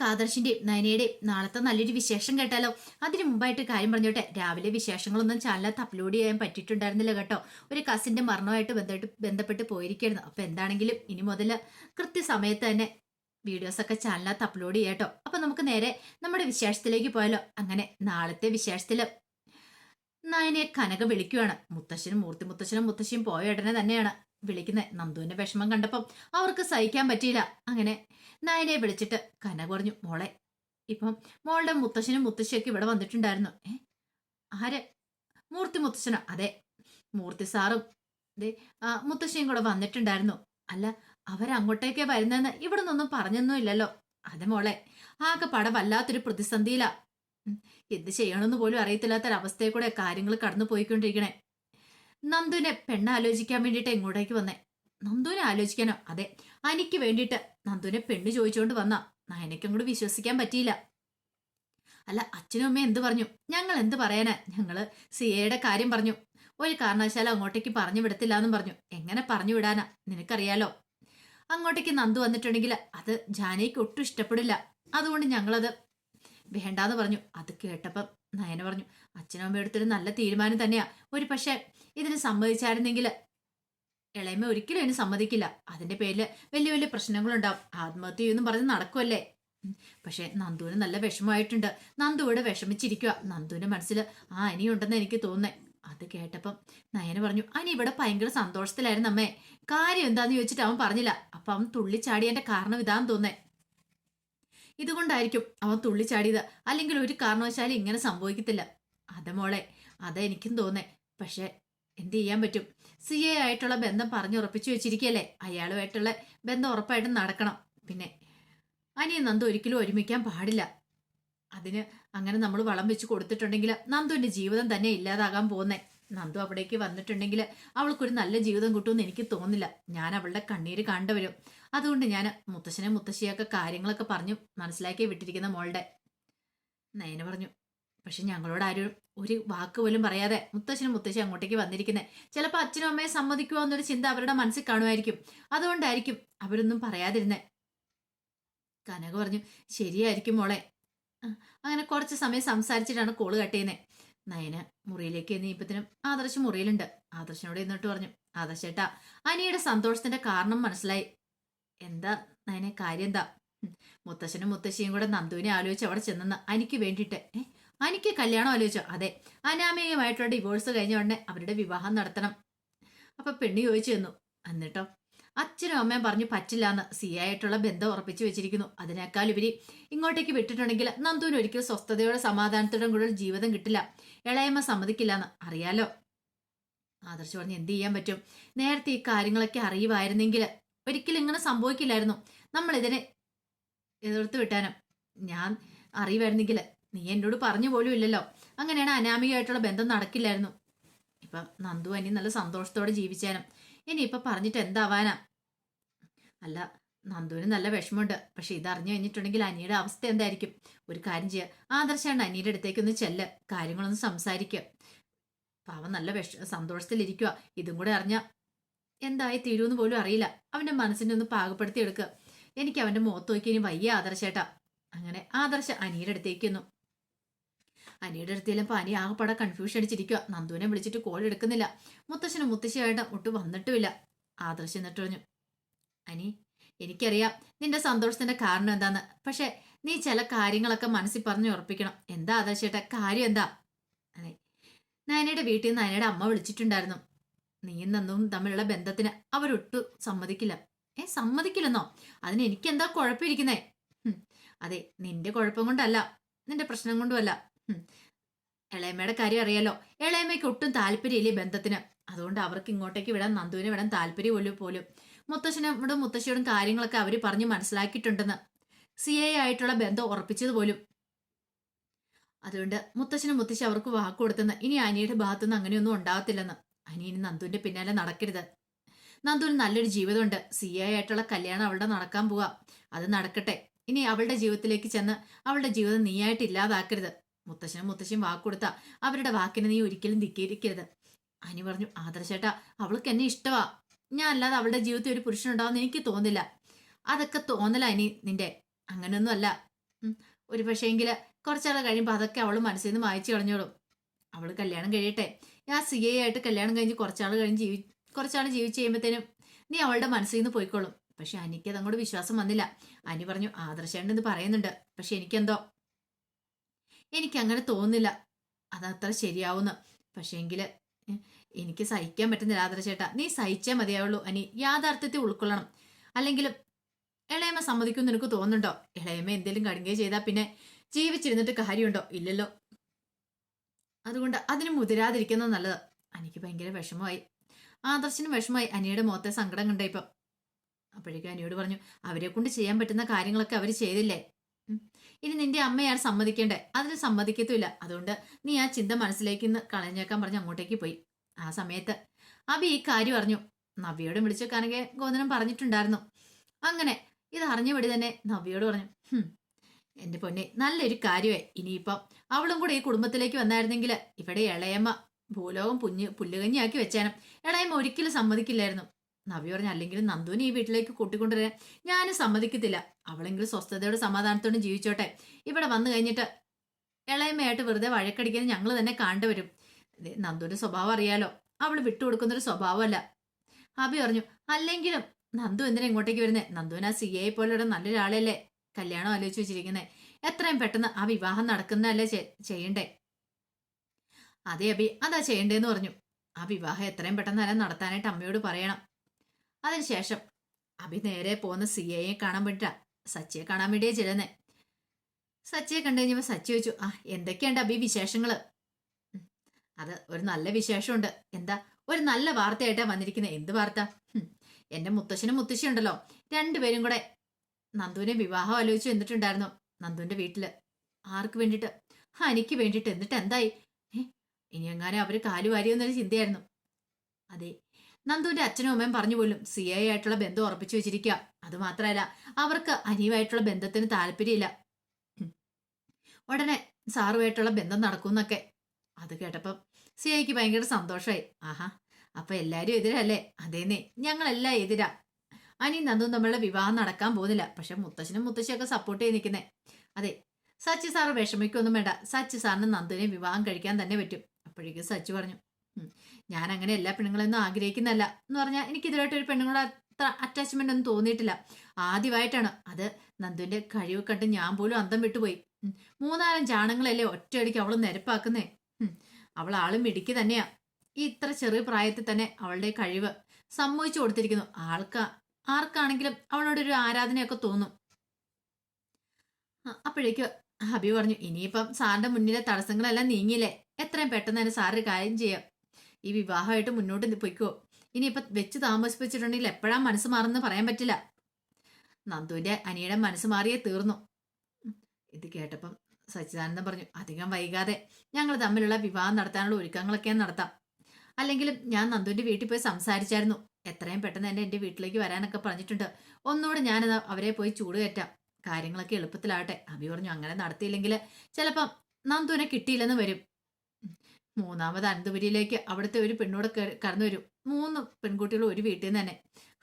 നമുക്ക് ആദർശിന്റെയും നയനയുടെയും നാളത്തെ നല്ലൊരു വിശേഷം കേട്ടാലോ? അതിനു മുമ്പായിട്ട് കാര്യം പറഞ്ഞോട്ടെ. രാവിലെ വിശേഷങ്ങളൊന്നും ചാനലത്ത് അപ്ലോഡ് ചെയ്യാൻ പറ്റിയിട്ടുണ്ടായിരുന്നില്ല കേട്ടോ. ഒരു കസിന്റെ മരണമായിട്ട് ബന്ധപ്പെട്ട് ബന്ധപ്പെട്ട് പോയിരിക്കുന്നു അപ്പൊ എന്താണെങ്കിലും ഇനി മുതൽ കൃത്യസമയത്ത് തന്നെ വീഡിയോസ് ഒക്കെ ചാനലത്ത് അപ്ലോഡ് ചെയ്യാം കേട്ടോ. അപ്പൊ നമുക്ക് നേരെ നമ്മുടെ വിശേഷത്തിലേക്ക് പോയാലോ? അങ്ങനെ നാളത്തെ വിശേഷത്തിൽ നയനെ കനക വിളിക്കുവാണ്. മുത്തശ്ശനും മൂർത്തി മുത്തശ്ശനും മുത്തശ്ശിയും പോയ ഉടനെ തന്നെയാണ്. വിളിക്കുന്നത് നന്ദുവിന്റെ വിഷമം കണ്ടപ്പം അവർക്ക് സഹിക്കാൻ പറ്റിയില്ല. അങ്ങനെ നയനെ വിളിച്ചിട്ട് കന കുറഞ്ഞു മോളെ ഇപ്പം മോളുടെ മുത്തശ്ശനും മുത്തശ്ശിയൊക്കെ ഇവിടെ വന്നിട്ടുണ്ടായിരുന്നു. ഏ? ആര്? മൂർത്തി മുത്തശ്ശനോ? അതെ മൂർത്തി സാറും. മുത്തശ്ശിയും കൂടെ വന്നിട്ടുണ്ടായിരുന്നു. അല്ല അവരങ്ങോട്ടേക്കേ വരുന്നതെന്ന് ഇവിടെ നിന്നൊന്നും പറഞ്ഞൊന്നും ഇല്ലല്ലോ. അതെ മോളെ ആകെ പട വല്ലാത്തൊരു പ്രതിസന്ധിയിലാ. എന്ത് ചെയ്യണമെന്ന് പോലും അറിയത്തില്ലാത്തൊരവസ്ഥയെ കൂടെ കാര്യങ്ങൾ കടന്നു പോയിക്കൊണ്ടിരിക്കണേ നന്ദുവിനെ പെണ്ണാലോചിക്കാൻ വേണ്ടിയിട്ട് എങ്ങോട്ടേക്ക് വന്നേ. നന്ദുവിനെ ആലോചിക്കാനോ? അതെ. അനിക്ക് വേണ്ടിയിട്ട് നന്ദുവിനെ പെണ്ണ് ചോദിച്ചുകൊണ്ട് വന്ന. നയനയ്ക്കും കൂടി വിശ്വസിക്കാൻ പറ്റിയില്ല. അല്ല അച്ഛനും അമ്മയും എന്ത് പറഞ്ഞു? ഞങ്ങൾ എന്ത് പറയാനാ? ഞങ്ങൾ സിയയുടെ കാര്യം പറഞ്ഞു. ഒരു കാരണവശാലും അങ്ങോട്ടേക്ക് പറഞ്ഞു വിടത്തില്ല എന്നും പറഞ്ഞു. എങ്ങനെ പറഞ്ഞു വിടാനാ? നിനക്കറിയാലോ? അങ്ങോട്ടേക്ക് നന്ദു വന്നിട്ടുണ്ടെങ്കിൽ അത് ജാനയ്ക്ക് ഒട്ടും ഇഷ്ടപ്പെടില്ല. അതുകൊണ്ട് ഞങ്ങളത് വേണ്ടാന്ന് പറഞ്ഞു. അത് കേട്ടപ്പം നയന പറഞ്ഞു അച്ഛനും അമ്മയും എടുത്തൊരു നല്ല തീരുമാനം തന്നെയാ. ഒരു പക്ഷേ ഇതിന് സമ്മതിച്ചായിരുന്നെങ്കിൽ. ഇളയമ്മ ഒരിക്കലും അതിന് സമ്മതിക്കില്ല. അതിന്റെ പേരിൽ വലിയ വലിയ പ്രശ്നങ്ങളുണ്ടാവും. ആത്മഹത്യ എന്നും പറഞ്ഞ് നടക്കുമല്ലേ. പക്ഷെ നന്ദുവിന് നല്ല വിഷമമായിട്ടുണ്ട്. നന്ദു ഇവിടെ വിഷമിച്ചിരിക്കുക നന്ദുവിന്റെ മനസ്സിൽ ആ അനിയുണ്ടെന്ന് എനിക്ക് തോന്നേ അത് കേട്ടപ്പം നയന പറഞ്ഞു അനി ഇവിടെ ഭയങ്കര സന്തോഷത്തിലായിരുന്നു അമ്മേ. കാര്യം എന്താന്ന് ചോദിച്ചിട്ട് അവൻ പറഞ്ഞില്ല. അപ്പൊ അവൻ തുള്ളിച്ചാടിയതിന്റെ കാരണം ഇതാന്ന് തോന്നേ ഇതുകൊണ്ടായിരിക്കും അവൻ തുള്ളിച്ചാടിയത്. അല്ലെങ്കിൽ ഒരു കാരണവശാലും ഇങ്ങനെ സംഭവിക്കത്തില്ല. അതെ മോളെ. അതെനിക്കും തോന്നേ പക്ഷെ എന്ത് ചെയ്യാൻ പറ്റും? സി എ ആയിട്ടുള്ള ബന്ധം പറഞ്ഞുറപ്പിച്ചു വെച്ചിരിക്കല്ലേ? അയാളുമായിട്ടുള്ള ബന്ധം ഉറപ്പായിട്ടും നടക്കണം. പിന്നെ അനിയൻ നന്ദു ഒരിക്കലും ഒരുമിക്കാൻ പാടില്ല. അതിന് അങ്ങനെ നമ്മൾ വളം വെച്ച് കൊടുത്തിട്ടുണ്ടെങ്കിൽ നന്ദുവിന്റെ ജീവിതം തന്നെ ഇല്ലാതാകാൻ പോകുന്നേ. നന്ദു അവിടേക്ക് വന്നിട്ടുണ്ടെങ്കിൽ അവൾക്കൊരു നല്ല ജീവിതം കിട്ടുമെന്ന് എനിക്ക് തോന്നില്ല ഞാൻ അവളുടെ കണ്ണീര് കണ്ടുവരും അതുകൊണ്ട് ഞാൻ മുത്തശ്ശനെ മുത്തശ്ശിയൊക്കെ കാര്യങ്ങളൊക്കെ പറഞ്ഞു മനസ്സിലാക്കി വിട്ടിരിക്കുന്ന മോളുടെ. നയന പറഞ്ഞു പക്ഷെ ഞങ്ങളോട് ആരും ഒരു വാക്ക് പോലും പറയാതെ മുത്തശ്ശനും മുത്തശ്ശി അങ്ങോട്ടേക്ക് വന്നിരിക്കുന്നത് ചിലപ്പോൾ അച്ഛനും അമ്മയെ സമ്മതിക്കുമോ എന്നൊരു ചിന്ത അവരുടെ മനസ്സിൽ കാണുമായിരിക്കും. അതുകൊണ്ടായിരിക്കും അവരൊന്നും പറയാതിരുന്നത് കനക പറഞ്ഞു ശരിയായിരിക്കും മോളെ. അങ്ങനെ കുറച്ച് സമയം സംസാരിച്ചിട്ടാണ് കോൾ കട്ട് ചെയ്യുന്നത് നയന മുറിയിലേക്ക് നീപ്പത്തിനും ആദർശ് മുറിയിലുണ്ട്. ആദർശനോട് എന്നിട്ട് പറഞ്ഞു ആദർശേട്ടാ അനിയുടെ സന്തോഷത്തിന്റെ കാരണം മനസ്സിലായി. എന്താ നയനെ കാര്യം എന്താ? മുത്തശ്ശനും മുത്തശ്ശിയും കൂടെ നന്ദുവിനെ ആലോചിച്ച് അവിടെ ചെന്നെന്ന് അനിക്ക് വേണ്ടിയിട്ട്. ഏ അനിക്ക് കല്യാണം ആലോചിച്ചു. അതെ അനാമികമായിട്ടുള്ള ഡിവോഴ്സ് കഴിഞ്ഞ ഉടനെ അവരുടെ വിവാഹം നടത്തണം. അപ്പൊ പെണ്ണ് ചോദിച്ചു തന്നു എന്നിട്ടോ? അച്ഛനും അമ്മയും പറഞ്ഞു പറ്റില്ല എന്ന് സി ആയിട്ടുള്ള ബന്ധം ഉറപ്പിച്ചു വെച്ചിരിക്കുന്നു. അതിനേക്കാൾ ഉപരി ഇങ്ങോട്ടേക്ക് വിട്ടിട്ടുണ്ടെങ്കിൽ നന്ദുവിന് ഒരിക്കലും സ്വസ്ഥതയോടെ സമാധാനത്തോടെ കൂടുതൽ ജീവിതം കിട്ടില്ല. ഇളയമ്മ സമ്മതിക്കില്ല എന്ന് അറിയാലോ? ആദർശ് പറഞ്ഞ് എന്ത് ചെയ്യാൻ പറ്റും? നേരത്തെ ഈ കാര്യങ്ങളൊക്കെ അറിയുമായിരുന്നെങ്കിൽ ഒരിക്കലും ഇങ്ങനെ സംഭവിക്കില്ലായിരുന്നു. നമ്മൾ ഇതിനെ എതിർത്ത് വിട്ടാനും ഞാൻ അറിയുമായിരുന്നെങ്കിൽ നീ എന്നോട് പറഞ്ഞു പോലും ഇല്ലല്ലോ. അങ്ങനെയാണ് അനാമികമായിട്ടുള്ള ബന്ധം നടക്കില്ലായിരുന്നു. ഇപ്പൊ നന്ദു അനി നല്ല സന്തോഷത്തോടെ ജീവിച്ചാനും. ഇനി ഇപ്പൊ പറഞ്ഞിട്ട് എന്താവാനാ? അല്ല നന്ദുവിന് നല്ല വിഷമമുണ്ട്. പക്ഷെ ഇതറിഞ്ഞു കഴിഞ്ഞിട്ടുണ്ടെങ്കിൽ അനിയുടെ അവസ്ഥ എന്തായിരിക്കും? ഒരു കാര്യം ചെയ്യുക ആദർശാണ് അനിയുടെ അടുത്തേക്ക് ഒന്ന് ചെല്ല്. കാര്യങ്ങളൊന്ന് സംസാരിക്കുക പാവം നല്ല വിഷ സന്തോഷത്തിലിരിക്കുക ഇതും കൂടെ അറിഞ്ഞ എന്തായി തീരുമെന്ന് പോലും അറിയില്ല. അവന്റെ മനസ്സിനെ ഒന്ന് പാകപ്പെടുത്തി എടുക്കുക എനിക്ക് അവന്റെ മുഖത്ത് നോക്കി ഇനി വയ്യ ആദർശേട്ടാ. അങ്ങനെ ആദർശ അനിയുടെ അടുത്തേക്ക് വന്നു അനിയുടെ അടുത്തേലും അനി ആകെപ്പാടെ കൺഫ്യൂഷൻ അടിച്ചിരിക്കുക നന്ദുവിനെ വിളിച്ചിട്ട് കോൾ എടുക്കുന്നില്ല. മുത്തശ്ശനും മുത്തശ്ശിയായിട്ട് ഒട്ടും വന്നിട്ടുമില്ല. ആദർശ് എന്നിട്ട് പറഞ്ഞു അനി എനിക്കറിയാം നിന്റെ സന്തോഷത്തിന്റെ കാരണം എന്താന്ന്. പക്ഷെ നീ ചില കാര്യങ്ങളൊക്കെ മനസ്സിൽ പറഞ്ഞു ഉറപ്പിക്കണം. എന്താ ആദർശേട്ടാ? കാര്യം എന്താ? അതെ. നയനയുടെ വീട്ടിൽ നിന്ന് നയനയുടെ അമ്മ വിളിച്ചിട്ടുണ്ടായിരുന്നു. നീയും നന്ദുവും തമ്മിലുള്ള ബന്ധത്തിന് അവരൊട്ടും സമ്മതിക്കില്ല. ഏ സമ്മതിക്കില്ലെന്നോ? അതിന് എനിക്കെന്താ കുഴപ്പമിരിക്കുന്നേ? അതെ നിന്റെ കുഴപ്പം കൊണ്ടല്ല. നിന്റെ പ്രശ്നം കൊണ്ടുമല്ല ഹും. ഇളയമ്മയുടെ കാര്യം അറിയാലോ. എളയമ്മയ്ക്ക് ഒട്ടും താല്പര്യമില്ല ബന്ധത്തിന്? അതുകൊണ്ട് അവർക്ക് ഇങ്ങോട്ടേക്ക് വിടാൻ നന്ദുവിനെ വിടാൻ താല്പര്യം പോലും പോലും. മുത്തശ്ശനോടും മുത്തശ്ശിയോടും കാര്യങ്ങളൊക്കെ അവർ പറഞ്ഞ് മനസ്സിലാക്കിയിട്ടുണ്ടെന്ന്. സി എ ആയിട്ടുള്ള ബന്ധം ഉറപ്പിച്ചത് പോലും. അതുകൊണ്ട് മുത്തശ്ശനും മുത്തശ്ശി അവർക്ക് വാക്ക് കൊടുത്തെന്ന്. ഇനി അനിയുടെ ഭാഗത്തുനിന്ന് അങ്ങനെയൊന്നും ഉണ്ടാകത്തില്ലെന്ന്. അനി ഇനി നന്ദുവിന്റെ പിന്നാലെ നടക്കരുത്. നന്ദുവിന് നല്ലൊരു ജീവിതമുണ്ട്. സി എ ആയിട്ടുള്ള കല്യാണം അവളുടെ നടക്കാൻ പോവാ. അത് നടക്കട്ടെ. ഇനി അവളുടെ ജീവിതത്തിലേക്ക് ചെന്ന് അവളുടെ ജീവിതം നീയായിട്ട് ഇല്ലാതാക്കരുത്. മുത്തശ്ശനും മുത്തശ്ശിയും വാക്കുകൊടുത്ത അവരുടെ വാക്കിനെ നീ ഒരിക്കലും ധിക്കരിക്കരുത്. അനി പറഞ്ഞു ആദർശേട്ടാ അവൾക്ക് എന്നെ ഇഷ്ടമാ ഞാൻ അല്ലാതെ അവളുടെ ജീവിതത്തിൽ ഒരു പുരുഷനുണ്ടാവുമെന്ന് എനിക്ക് തോന്നില്ല. അതൊക്കെ തോന്നല അനി നിന്റെ. അങ്ങനെയൊന്നും അല്ല. ഒരു പക്ഷേങ്കിൽ കുറച്ചാൾ കഴിയുമ്പോൾ അതൊക്കെ അവൾ മനസ്സിൽ നിന്ന് വായിച്ചു കളഞ്ഞോളും. അവൾ കല്യാണം കഴിയട്ടെ. ഞാൻ സി ആയിട്ട് കല്യാണം കഴിഞ്ഞ് കുറച്ചാൾ കഴിഞ്ഞ് ജീവി കുറച്ചാൾ ജീവിച്ച് കഴിയുമ്പോഴത്തേനും നീ അവളുടെ മനസ്സിൽ നിന്ന് പോയിക്കോളും. പക്ഷെ അനിക്ക് അങ്ങോട്ട് വിശ്വാസം വന്നില്ല. അനി പറഞ്ഞു ആദർശേണ്ടൻ ഇത് പറയുന്നുണ്ട്. പക്ഷെ എനിക്കെന്തോ എനിക്ക് അങ്ങനെ തോന്നുന്നില്ല അതത്ര ശരിയാവുന്ന. പക്ഷേങ്കിൽ എനിക്ക് സഹിക്കാൻ പറ്റുന്നില്ല ആദർശേട്ടാ. നീ സഹിച്ചേ മതിയാവുള്ളൂ അനി. യാഥാർത്ഥ്യത്തെ ഉൾക്കൊള്ളണം. അല്ലെങ്കിലും ഇളയമ്മ സമ്മതിക്കും നിനക്ക് തോന്നുന്നുണ്ടോ? ഇളയമ്മ എന്തെങ്കിലും കടുങ്ങുകയോ ചെയ്താൽ പിന്നെ ജീവിച്ചിരുന്നിട്ട് കാര്യമുണ്ടോ? ഇല്ലല്ലോ. അതുകൊണ്ട് അതിന് മുതിരാതിരിക്കുന്നത് നല്ലത്. അനിക്ക് ഭയങ്കര വിഷമമായി. ആദർശനും വിഷമമായി അനിയുടെ മുഖത്തെ സങ്കടം കണ്ടയിപ്പം അപ്പോഴേക്കും അനിയോട് പറഞ്ഞു അവരെ കൊണ്ട് ചെയ്യാൻ പറ്റുന്ന കാര്യങ്ങളൊക്കെ അവർ ചെയ്തില്ലേ. ഇനി നിന്റെ അമ്മയാണ് സമ്മതിക്കേണ്ടേ? അതിന് സമ്മതിക്കത്തുമില്ല. അതുകൊണ്ട് നീ ആ ചിന്ത മനസ്സിലേക്ക് ഇന്ന് കളഞ്ഞേക്കാൻ പറഞ്ഞ് അങ്ങോട്ടേക്ക് പോയി. ആ സമയത്ത് അബി ഈ കാര്യം അറിഞ്ഞു. നവ്യയോടും വിളിച്ചു കനകെ ഗോതനം പറഞ്ഞിട്ടുണ്ടായിരുന്നു. അങ്ങനെ ഇത് അറിഞ്ഞപടി തന്നെ നവ്യയോട് പറഞ്ഞു "ഹും, എന്റെ പൊന്നെ നല്ലൊരു കാര്യമേ ഇനിയിപ്പം അവളും കൂടെ ഈ കുടുംബത്തിലേക്ക് വന്നായിരുന്നെങ്കിൽ ഇവിടെ ഇളയമ്മ ഭൂലോകം പുഞ്ഞ് പുല്ലുകഞ്ഞിയാക്കി വെച്ചാനും. ഇളയമ്മ ഒരിക്കലും സമ്മതിക്കില്ലായിരുന്നു. നവ്യ പറഞ്ഞു അല്ലെങ്കിൽ നന്ദുവിനെ ഈ വീട്ടിലേക്ക് കൂട്ടിക്കൊണ്ടുവരാൻ ഞാൻ സമ്മതിക്കത്തില്ല. അവളെങ്കിലും സ്വസ്ഥതയോടെ സമാധാനത്തോടെ ജീവിച്ചോട്ടെ. ഇവിടെ വന്നു കഴിഞ്ഞിട്ട് ഇളയമ്മയായിട്ട് വെറുതെ വഴക്കടിക്കാൻ ഞങ്ങൾ തന്നെ കണ്ടുവരും. ഇത് നന്ദുവിന്റെ സ്വഭാവം അറിയാലോ. അവൾ വിട്ടുകൊടുക്കുന്നൊരു സ്വഭാവമല്ല. അബി പറഞ്ഞു അല്ലെങ്കിലും നന്ദു എന്തിനാ ഇങ്ങോട്ടേക്ക് വരുന്നേ? നന്ദുവിന് ആ സി എ പോലെയുള്ള നല്ലൊരാളല്ലേ കല്യാണം ആലോചിച്ച് വെച്ചിരിക്കുന്നേ. എത്രയും പെട്ടെന്ന് ആ വിവാഹം നടക്കുന്നതല്ലേ ചെയ്യണ്ടേ? അതെ അബി അതാ ചെയ്യണ്ടേന്ന് പറഞ്ഞു. ആ വിവാഹം എത്രയും പെട്ടെന്ന് തന്നെ നടത്താനായിട്ട് അമ്മയോട് പറയണം. അതിനുശേഷം അഭി നേരെ പോകുന്ന സി എയെ കാണാൻ വേണ്ടിട്ടാ. സച്ചിയെ കാണാൻ വേണ്ടിയേ ചെല്ലുന്നേ. സച്ചിയെ കണ്ടു കഴിഞ്ഞപ്പോ സച്ചി ചോദിച്ചു ആ എന്തൊക്കെയുണ്ട് അഭി വിശേഷങ്ങൾ? അത് ഒരു നല്ല വിശേഷമുണ്ട്. എന്താ ഒരു നല്ല വാർത്തയായിട്ടാ വന്നിരിക്കുന്നത് എന്ത് വാർത്ത? എന്റെ മുത്തശ്ശനും മുത്തശ്ശിയുണ്ടല്ലോ. രണ്ടുപേരും കൂടെ നന്ദുവിനെ വിവാഹം ആലോചിച്ചു എന്നിട്ടുണ്ടായിരുന്നു നന്ദുവിന്റെ വീട്ടിൽ. ആർക്ക് വേണ്ടിട്ട്? ആ എനിക്ക് വേണ്ടിട്ട്. എന്നിട്ട് എന്തായി? ഇനി എങ്ങാനും അവർ കാലുവാരിയെന്നൊരു ചിന്തയായിരുന്നു. അതെ നന്ദുവിന്റെ അച്ഛനും അമ്മയും പറഞ്ഞു പോലും സി ഐ ആയിട്ടുള്ള ബന്ധം ഉറപ്പിച്ചു വെച്ചിരിക്കുക അത് അവർക്ക് അനിയുമായിട്ടുള്ള ബന്ധത്തിന് താല്പര്യമില്ല. ഉടനെ സാറുമായിട്ടുള്ള ബന്ധം നടക്കുമെന്നൊക്കെ. അത് കേട്ടപ്പം സി ഐക്ക് ഭയങ്കര സന്തോഷമായി. ആഹാ അപ്പൊ എല്ലാരും എതിരല്ലേ? അതേന്നേ ഞങ്ങളെല്ലാം എതിരാ. അനി നന്ദും തമ്മിലുള്ള വിവാഹം നടക്കാൻ പോകുന്നില്ല. പക്ഷെ മുത്തശ്ശനും മുത്തശ്ശിയൊക്കെ സപ്പോർട്ട് ചെയ്ത് നിൽക്കുന്നേ. അതെ സച്ചി സാറ് വിഷമിക്കൊന്നും വേണ്ട. സച്ചി സാറിന് നന്ദുവിനെ വിവാഹം കഴിക്കാൻ തന്നെ പറ്റും. അപ്പോഴേക്കും സച്ചി പറഞ്ഞു "ഉം, ഞാൻ അങ്ങനെ എല്ലാ പെണ്ണുങ്ങളെയൊന്നും ആഗ്രഹിക്കുന്നല്ല എന്ന് പറഞ്ഞാൽ എനിക്ക് ഇതിലായിട്ട് ഒരു പെണ്ണുങ്ങളെ അത്ര അറ്റാച്ച്മെന്റ് ഒന്നും തോന്നിയിട്ടില്ല. ആദ്യമായിട്ടാണ്. അത് നന്ദുവിന്റെ കഴിവ് കണ്ട് ഞാൻ പോലും അന്തം വിട്ടുപോയി. മൂന്നാലും ചാണങ്ങളല്ലേ ഒറ്റയടിക്ക് അവൾ നിരപ്പാക്കുന്നേ? അവൾ ആളും മിടുക്കി തന്നെയാ. ഈ ഇത്ര ചെറിയ പ്രായത്തിൽ തന്നെ അവളുടെ കഴിവ് സമ്മതിച്ചു കൊടുത്തിരിക്കുന്നു. ആൾക്കാ ആർക്കാണെങ്കിലും അവളോടൊരു ആരാധനയൊക്കെ തോന്നും. അപ്പോഴേക്ക് ഹബി പറഞ്ഞു ഇനിയിപ്പം സാറിന്റെ മുന്നിലെ തടസ്സങ്ങളെല്ലാം നീങ്ങിയില്ലേ? എത്രയും പെട്ടെന്ന് തന്നെ സാറൊരു കാര്യം ചെയ്യാം. ഈ വിവാഹമായിട്ട് മുന്നോട്ട് പൊയ്ക്കോ? ഇനിയിപ്പം വെച്ച് താമസിപ്പിച്ചിട്ടുണ്ടെങ്കിൽ എപ്പോഴാ മനസ്സ് മാറുന്ന പറയാൻ പറ്റില്ല. നന്ദുവിന്റെ അനിയുടെ മനസ്സ് മാറിയേ തീർന്നു. ഇത് കേട്ടപ്പം സച്ചിദാനന്ദൻ പറഞ്ഞു അധികം വൈകാതെ ഞങ്ങൾ തമ്മിലുള്ള വിവാഹം നടത്താനുള്ള ഒരുക്കങ്ങളൊക്കെ നടത്താം. അല്ലെങ്കിലും ഞാൻ നന്ദുവിന്റെ വീട്ടിൽ പോയി സംസാരിച്ചായിരുന്നു. എത്രയും പെട്ടെന്ന് തന്നെ എന്റെ വീട്ടിലേക്ക് വരാനൊക്കെ പറഞ്ഞിട്ടുണ്ട്. ഒന്നുകൂടെ ഞാനത് അവരെ പോയി ചൂട് കയറ്റാം കാര്യങ്ങളൊക്കെ എളുപ്പത്തിലാവട്ടെ അഭി പറഞ്ഞു അങ്ങനെ നടത്തിയില്ലെങ്കിൽ ചിലപ്പം നന്ദുവിനെ കിട്ടിയില്ലെന്ന് വരും. മൂന്നാമത് അനന്തപുരിയിലേക്ക് അവിടുത്തെ ഒരു പെണ്ണോട് കടന്നു വരും. മൂന്ന് പെൺകുട്ടികൾ ഒരു വീട്ടിൽ നിന്ന് തന്നെ.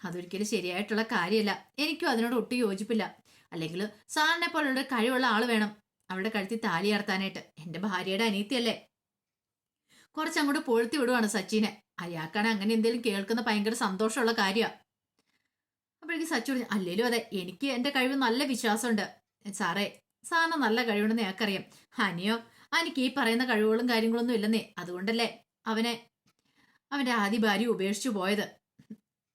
അതൊരിക്കലും ശരിയായിട്ടുള്ള കാര്യമല്ല. എനിക്കും അതിനോട് ഒട്ടും യോജിപ്പില്ല. അല്ലെങ്കിൽ സാറിനെ പോലുള്ള കഴിവുള്ള ആൾ വേണം. അവളുടെ കഴുത്തിൽ താലി അർത്താനായിട്ട് എന്റെ ഭാര്യയുടെ അനീത്തിയല്ലേ കുറച്ചങ്ങോട്ട് പൊഴുത്തി വിടുവാണ് സച്ചിനെ. അയാൾക്കാണ് അങ്ങനെ എന്തെങ്കിലും കേൾക്കുന്ന ഭയങ്കര സന്തോഷമുള്ള കാര്യമാണ് അപ്പോഴേക്കും സച്ചു പറഞ്ഞു അല്ലേലും അതെ എനിക്ക് എന്റെ കഴിവ് നല്ല വിശ്വാസമുണ്ട്. സാറേ സാറിന് നല്ല കഴിവുണ്ടെന്ന് അറിയാം ഹനിയോ എനിക്ക് ഈ പറയുന്ന കഴിവുകളും കാര്യങ്ങളൊന്നും ഇല്ലെന്നേ. അതുകൊണ്ടല്ലേ അവനെ അവന്റെ ആദ്യ ഭാര്യ ഉപേക്ഷിച്ചു പോയത്.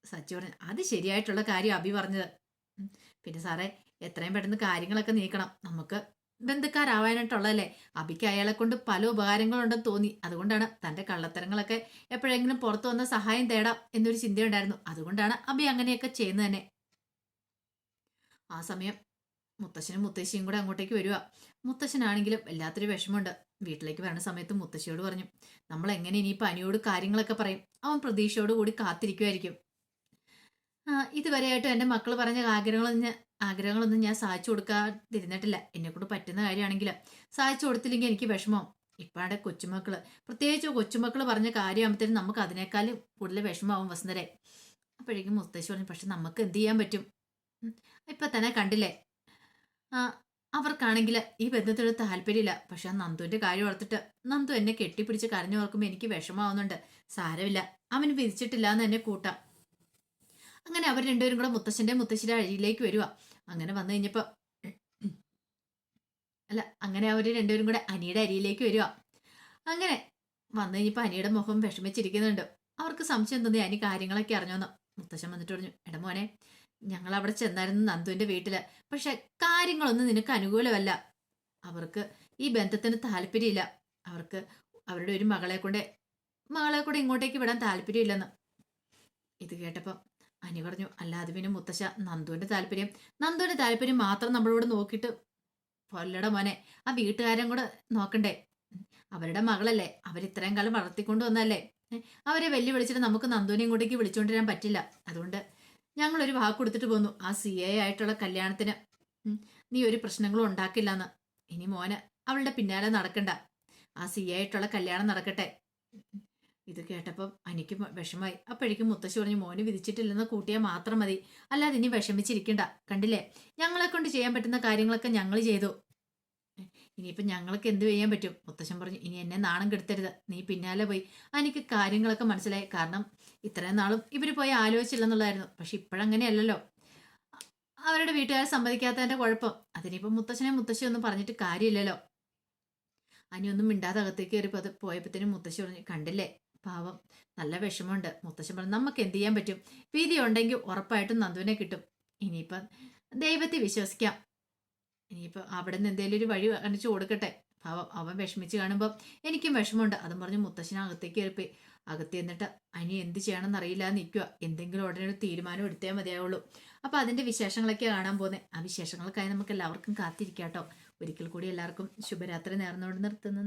സച്ചി പറഞ്ഞു അത് ശരിയായിട്ടുള്ള കാര്യം അഭി പറഞ്ഞത്. പിന്നെ സാറേ എത്രയും പെട്ടെന്ന് കാര്യങ്ങളൊക്കെ നീക്കണം. നമുക്ക് ബന്ധുക്കാരാവാനായിട്ടുള്ളതല്ലേ? അബിക്ക് അയാളെ കൊണ്ട് പല ഉപകാരങ്ങളുണ്ടെന്ന് തോന്നി. അതുകൊണ്ടാണ് തന്റെ കള്ളത്തരങ്ങളൊക്കെ എപ്പോഴെങ്കിലും പുറത്തു വന്ന സഹായം തേടാം എന്നൊരു ചിന്തയുണ്ടായിരുന്നു. അതുകൊണ്ടാണ് അബി അങ്ങനെയൊക്കെ ചെയ്യുന്നത് തന്നെ. ആ സമയം മുത്തശ്ശനും മുത്തശ്ശിയും കൂടെ അങ്ങോട്ടേക്ക് വരിക മുത്തശ്ശനാണെങ്കിലും വല്ലാത്തൊരു വിഷമമുണ്ട്. വീട്ടിലേക്ക് വരുന്ന സമയത്ത് മുത്തശ്ശിയോട് പറഞ്ഞു നമ്മൾ എങ്ങനെ ഇനിയിപ്പോൾ അനിയോട് കാര്യങ്ങളൊക്കെ പറയും? അവൻ പ്രതീക്ഷയോട് കൂടി കാത്തിരിക്കുമായിരിക്കും ഇതുവരെയായിട്ടും എന്റെ മക്കൾ പറഞ്ഞ ആഗ്രഹങ്ങളൊന്നും ആഗ്രഹങ്ങളൊന്നും ഞാൻ സാധിച്ചു കൊടുക്കാതിരുന്നിട്ടില്ല. എന്നെക്കൊണ്ട് പറ്റുന്ന കാര്യമാണെങ്കിൽ സാധിച്ചു കൊടുത്തില്ലെങ്കിൽ എനിക്ക് വിഷമം. ഇപ്പാടെ കൊച്ചുമക്കൾ പ്രത്യേകിച്ച് കൊച്ചുമക്കൾ പറഞ്ഞ കാര്യമാകുമ്പോഴത്തേനും നമുക്ക് അതിനേക്കാളും കൂടുതൽ വിഷമാവും വസുന്ധരെ അപ്പോഴേക്കും മുത്തശ്ശി പറഞ്ഞു പക്ഷെ നമുക്ക് എന്ത് ചെയ്യാൻ പറ്റും? ഇപ്പം തന്നെ കണ്ടില്ലേ? അവർക്കാണെങ്കിൽ ഈ ബന്ധത്തിനോട് താല്പര്യമില്ല. പക്ഷെ ആ നന്ദുവിന്റെ കാര്യം ഓർത്തിട്ട് നന്ദു എന്നെ കെട്ടിപ്പിടിച്ച് കരഞ്ഞു ഓർക്കുമ്പോൾ എനിക്ക് വിഷമാവുന്നുണ്ട് സാരമില്ല. അവന് വിധിച്ചിട്ടില്ല എന്ന് എന്നെ കൂട്ടാം. അങ്ങനെ അവർ രണ്ടുപേരും കൂടെ മുത്തശ്ശന്റെ മുത്തശ്ശിയുടെ അഴിയിലേക്ക് വരുക അങ്ങനെ വന്നു കഴിഞ്ഞപ്പോ അല്ല അങ്ങനെ അവർ രണ്ടുപേരും കൂടെ അനിയുടെ അരിയിലേക്ക് വരിക അങ്ങനെ വന്നു കഴിഞ്ഞപ്പോ അനിയുടെ മുഖം വിഷമിച്ചിരിക്കുന്നുണ്ട്. അവർക്ക് സംശയം തോന്നി അനി കാര്യങ്ങളൊക്കെ അറിഞ്ഞോന്ന്. മുത്തശ്ശൻ വന്നിട്ട് പറഞ്ഞു എടാ മോനെ ഞങ്ങൾ അവിടെ ചെന്നായിരുന്നു നന്ദുവിന്റെ വീട്ടിൽ. പക്ഷെ കാര്യങ്ങളൊന്നും നിനക്ക് അനുകൂലമല്ല. അവർക്ക് ഈ ബന്ധത്തിന് താല്പര്യമില്ല. അവർക്ക് അവരുടെ ഒരു മകളെ കൊണ്ട് മകളെ കൂടെ ഇങ്ങോട്ടേക്ക് വിടാൻ താല്പര്യമില്ലെന്ന്. ഇത് കേട്ടപ്പം അനി പറഞ്ഞു അല്ലാതെ പിന്നെ മുത്തശ്ശ നന്ദുവിന്റെ താല്പര്യം. നന്ദുവിന്റെ താല്പര്യം മാത്രം നമ്മളോട് നോക്കിയിട്ട് പൊല്ലട മോനെ ആ വീട്ടുകാരും കൂടെ നോക്കണ്ടേ? അവരുടെ മകളല്ലേ അവരിത്രയും കാലം വളർത്തിക്കൊണ്ടു വന്നല്ലേ അവരെ വെല്ലുവിളിച്ചിട്ട് നമുക്ക് നന്ദുവിനെ ഇങ്ങോട്ടേക്ക് വിളിച്ചുകൊണ്ടിരാൻ പറ്റില്ല. അതുകൊണ്ട് ഞങ്ങളൊരു വാക്ക് കൊടുത്തിട്ട് പോന്നു. ആ സി എ ആയിട്ടുള്ള കല്യാണത്തിന്. നീ ഒരു പ്രശ്നങ്ങളും ഉണ്ടാക്കില്ലെന്ന്. ഇനി മോന് അവളുടെ പിന്നാലെ നടക്കണ്ട. ആ സി എ ആയിട്ടുള്ള കല്യാണം നടക്കട്ടെ. ഇത് കേട്ടപ്പം എനിക്ക് മ- വിഷമായി അപ്പോഴേക്കും മുത്തശ്ശി പറഞ്ഞു മോന് വിധിച്ചിട്ടില്ലെന്ന് കൂട്ടിയാൽ മാത്രം മതി. അല്ലാതെ ഇനി വിഷമിച്ചിരിക്കണ്ട. കണ്ടില്ലേ? ഞങ്ങളെ കൊണ്ട് ചെയ്യാൻ പറ്റുന്ന കാര്യങ്ങളൊക്കെ ഞങ്ങൾ ചെയ്തു. ഇനിയിപ്പം ഞങ്ങൾക്ക് എന്ത് ചെയ്യാൻ പറ്റും? മുത്തശ്ശൻ പറഞ്ഞു ഇനി എന്നെ നാണം കെടുത്തരുത്. നീ പിന്നാലെ പോയി. എനിക്ക് കാര്യങ്ങളൊക്കെ മനസ്സിലായി. കാരണം ഇത്രയും നാളും ഇവർ പോയി ആലോചിച്ചില്ലെന്നുള്ളതായിരുന്നു. പക്ഷെ ഇപ്പോഴങ്ങനെയല്ലല്ലോ. അവരുടെ വീട്ടുകാരെ സമ്മതിക്കാത്തതിന്റെ കുഴപ്പം. അതിനിപ്പം മുത്തശ്ശനെ മുത്തശ്ശി ഒന്നും പറഞ്ഞിട്ട് കാര്യമില്ലല്ലോ. അനിയൊന്നും മിണ്ടാതെ അകത്തേക്ക് കയറി അത് പോയപ്പോഴത്തേനും മുത്തശ്ശി പറഞ്ഞു കണ്ടില്ലേ? പാവം. നല്ല വിഷമമുണ്ട്. മുത്തശ്ശൻ പറഞ്ഞു നമുക്ക് എന്ത് ചെയ്യാൻ പറ്റും? വീതി ഉണ്ടെങ്കിൽ ഉറപ്പായിട്ടും നന്ദുവിനെ കിട്ടും. ഇനിയിപ്പം ദൈവത്തെ വിശ്വസിക്കാം. ഇനിയിപ്പോൾ അവിടെ നിന്ന് എന്തെങ്കിലും ഒരു വഴി കാണിച്ചു കൊടുക്കട്ടെ. അവ അവൻ വിഷമിച്ച് കാണുമ്പോൾ എനിക്കും വിഷമമുണ്ട്. അതും പറഞ്ഞ് മുത്തശ്ശന അകത്തേക്ക് കയറിപ്പോയി. അകത്ത് എന്നിട്ട് അനി എന്ത് ചെയ്യണമെന്ന് അറിയില്ല നിൽക്കുക എന്തെങ്കിലും ഉടനെ ഒരു തീരുമാനം എടുത്തേ മതിയാവുള്ളൂ. അപ്പോൾ അതിന്റെ വിശേഷങ്ങളൊക്കെ കാണാൻ പോകുന്നത് ആ വിശേഷങ്ങൾക്കായി നമുക്ക് എല്ലാവർക്കും കാത്തിരിക്കാം കേട്ടോ ഒരിക്കൽ കൂടി എല്ലാവർക്കും ശുഭരാത്രി നേർന്നുകൊണ്ട് നിർത്തുന്നു.